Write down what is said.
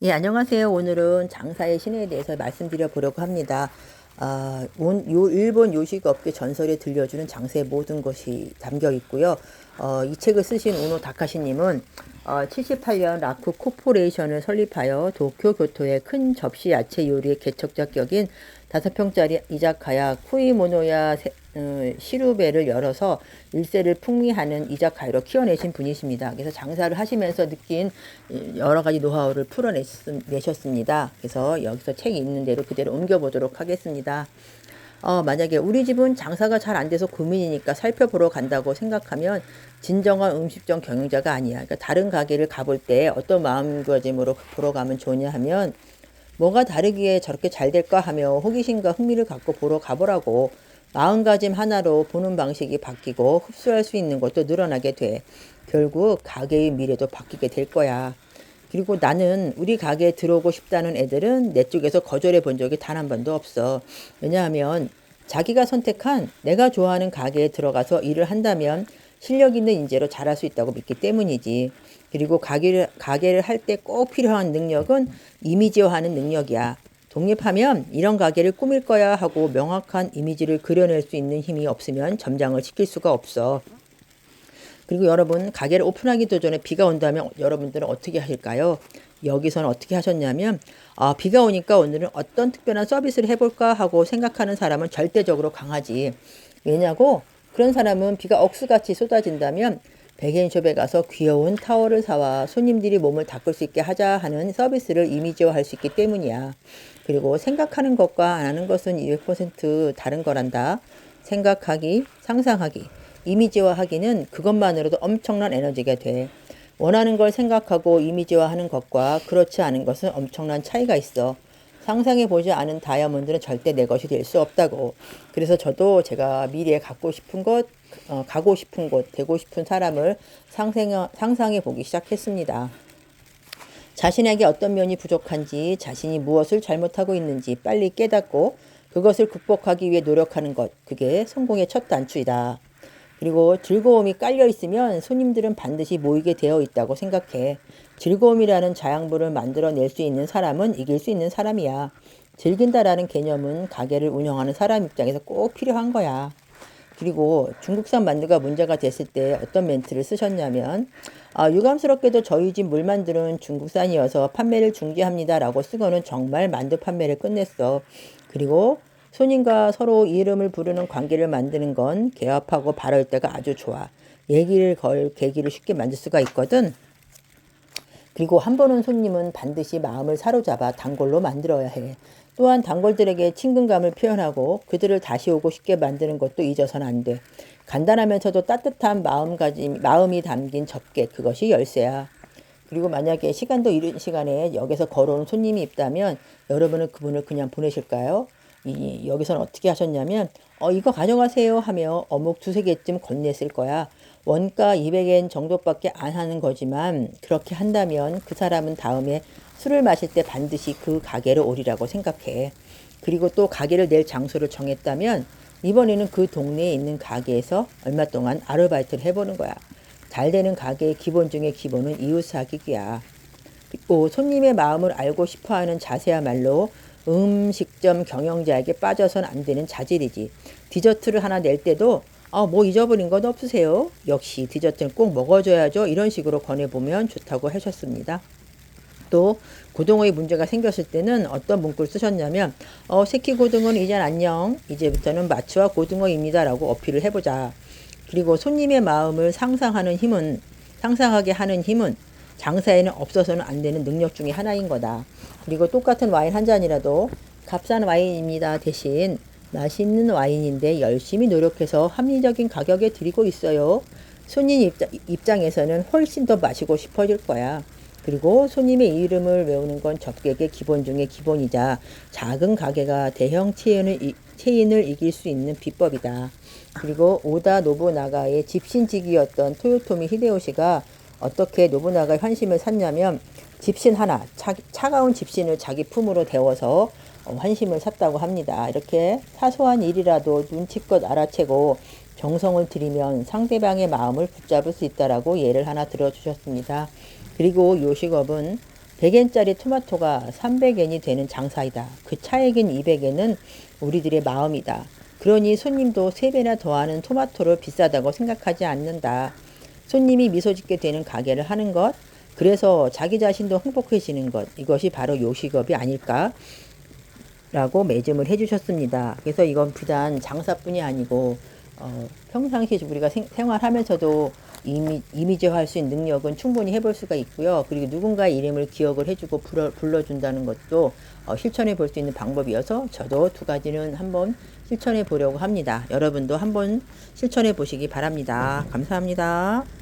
예, 안녕하세요. 오늘은 장사의 신에 대해서 말씀드려 보려고 합니다. 아, 온, 요, 일본 요식업계 전설에 들려주는 장사의 모든 것이 담겨 있고요. 어, 이 책을 쓰신 우노 다카시님은 어, 78년 라쿠 코퍼레이션을 설립하여 도쿄 교토의 큰 접시 야채 요리의 개척자 격인 다섯 평짜리 이자카야 쿠이모노야 세- 어, 시루베를 열어서 일세를 풍미하는 이자카야로 키워내신 분이십니다. 그래서 장사를 하시면서 느낀 이 여러 가지 노하우를 풀어내셨습니다. 그래서 여기서 책이 있는 대로 그대로 옮겨보도록 하겠습니다. 어, 만약에 우리 집은 장사가 잘 안 돼서 고민이니까 살펴보러 간다고 생각하면 진정한 음식점 경영자가 아니야. 그러니까 다른 가게를 가볼 때 어떤 마음가짐으로 보러 가면 좋냐 하면 뭐가 다르기에 저렇게 잘 될까 하며 호기심과 흥미를 갖고 보러 가보라고 마음가짐 하나로 보는 방식이 바뀌고 흡수할 수 있는 것도 늘어나게 돼. 결국 가게의 미래도 바뀌게 될 거야. 그리고 나는 우리 가게에 들어오고 싶다는 애들은 내 쪽에서 거절해 본 적이 단 한 번도 없어. 왜냐하면 자기가 선택한 내가 좋아하는 가게에 들어가서 일을 한다면 실력 있는 인재로 잘할 수 있다고 믿기 때문이지. 그리고 가게를, 가게를 할 때 꼭 필요한 능력은 이미지화하는 능력이야. 독립하면 이런 가게를 꾸밀 거야 하고 명확한 이미지를 그려낼 수 있는 힘이 없으면 점장을 시킬 수가 없어. 그리고 여러분 가게를 오픈하기도 전에 비가 온다면 여러분들은 어떻게 하실까요? 여기서는 어떻게 하셨냐면 아, 비가 오니까 오늘은 어떤 특별한 서비스를 해볼까 하고 생각하는 사람은 절대적으로 강하지. 왜냐고 그런 사람은 비가 억수같이 쏟아진다면 백엔숍에 가서 귀여운 타월을 사와 손님들이 몸을 닦을 수 있게 하자 하는 서비스를 이미지화할 수 있기 때문이야. 그리고 생각하는 것과 안 하는 것은 200% 다른 거란다. 생각하기, 상상하기, 이미지화하기는 그것만으로도 엄청난 에너지가 돼. 원하는 걸 생각하고 이미지화하는 것과 그렇지 않은 것은 엄청난 차이가 있어. 상상해 보지 않은 다이아몬드는 절대 내 것이 될 수 없다고. 그래서 저도 제가 미래에 갖고 싶은 것, 어, 가고 싶은 곳, 되고 싶은 사람을 상상, 상상해 보기 시작했습니다. 자신에게 어떤 면이 부족한지, 자신이 무엇을 잘못하고 있는지 빨리 깨닫고 그것을 극복하기 위해 노력하는 것, 그게 성공의 첫 단추이다. 그리고 즐거움이 깔려 있으면 손님들은 반드시 모이게 되어 있다고 생각해. 즐거움이라는 자양분을 만들어낼 수 있는 사람은 이길 수 있는 사람이야. 즐긴다라는 개념은 가게를 운영하는 사람 입장에서 꼭 필요한 거야. 그리고 중국산 만두가 문제가 됐을 때 어떤 멘트를 쓰셨냐면 아, 유감스럽게도 저희 집 물만두는 중국산이어서 판매를 중지합니다라고 쓰고는 정말 만두 판매를 끝냈어. 그리고 손님과 서로 이름을 부르는 관계를 만드는 건 개합하고 바를 때가 아주 좋아. 얘기를 걸 계기를 쉽게 만들 수가 있거든. 그리고 한 번 온 손님은 반드시 마음을 사로잡아 단골로 만들어야 해. 또한 단골들에게 친근감을 표현하고 그들을 다시 오고 싶게 만드는 것도 잊어서는 안 돼. 간단하면서도 따뜻한 마음가짐, 마음이 담긴 접객, 그것이 열쇠야. 그리고 만약에 시간도 이른 시간에 역에서 걸어오는 손님이 있다면 여러분은 그분을 그냥 보내실까요? 이, 여기서는 어떻게 하셨냐면, 어, 이거 가져가세요 하며 어묵 두세 개쯤 건넸을 거야. 원가 200엔 정도밖에 안 하는 거지만 그렇게 한다면 그 사람은 다음에 술을 마실 때 반드시 그 가게로 오리라고 생각해. 그리고 또 가게를 낼 장소를 정했다면 이번에는 그 동네에 있는 가게에서 얼마 동안 아르바이트를 해보는 거야. 잘 되는 가게의 기본 중에 기본은 이웃 사귀기야. 그리고 손님의 마음을 알고 싶어하는 자세야말로 음식점 경영자에게 빠져선 안 되는 자질이지. 디저트를 하나 낼 때도 아, 뭐 잊어버린 것 없으세요? 역시 디저트는 꼭 먹어줘야죠. 이런 식으로 권해보면 좋다고 하셨습니다. 또 고등어에 문제가 생겼을 때는 어떤 문구를 쓰셨냐면 어, 새끼 고등어는 이젠 안녕. 이제부터는 마취와 고등어입니다 라고 어필을 해보자. 그리고 손님의 마음을 상상하는 힘은 상상하게 하는 힘은 장사에는 없어서는 안 되는 능력 중에 하나인 거다. 그리고 똑같은 와인 한 잔이라도 값싼 와인입니다 대신 맛있는 와인인데 열심히 노력해서 합리적인 가격에 드리고 있어요. 손님 입장, 입장에서는 훨씬 더 마시고 싶어질 거야. 그리고 손님의 이름을 외우는 건 접객의 기본 중에 기본이자 작은 가게가 대형 체인을, 이- 체인을 이길 수 있는 비법이다. 그리고 오다 노부나가의 집신직이었던 토요토미 히데요시가 어떻게 노부나가의 환심을 샀냐면 집신 하나, 차, 차가운 집신을 자기 품으로 데워서 어, 환심을 샀다고 합니다. 이렇게 사소한 일이라도 눈치껏 알아채고 정성을 들이면 상대방의 마음을 붙잡을 수 있다라고 예를 하나 들어주셨습니다. 그리고 요식업은 100엔짜리 토마토가 300엔이 되는 장사이다. 그 차액인 200엔은 우리들의 마음이다. 그러니 손님도 3배나 더하는 토마토를 비싸다고 생각하지 않는다. 손님이 미소 짓게 되는 가게를 하는 것, 그래서 자기 자신도 행복해지는 것, 이것이 바로 요식업이 아닐까? 라고 매점을 해주셨습니다. 그래서 이건 비단 장사뿐이 아니고 어, 평상시 우리가 생, 생활하면서도 이미, 이미지화할 수 있는 능력은 충분히 해볼 수가 있고요. 그리고 누군가의 이름을 기억을 해주고 불러, 불러준다는 것도 어, 실천해 볼 수 있는 방법이어서 저도 두 가지는 한번 실천해 보려고 합니다. 여러분도 한번 실천해 보시기 바랍니다. 감사합니다.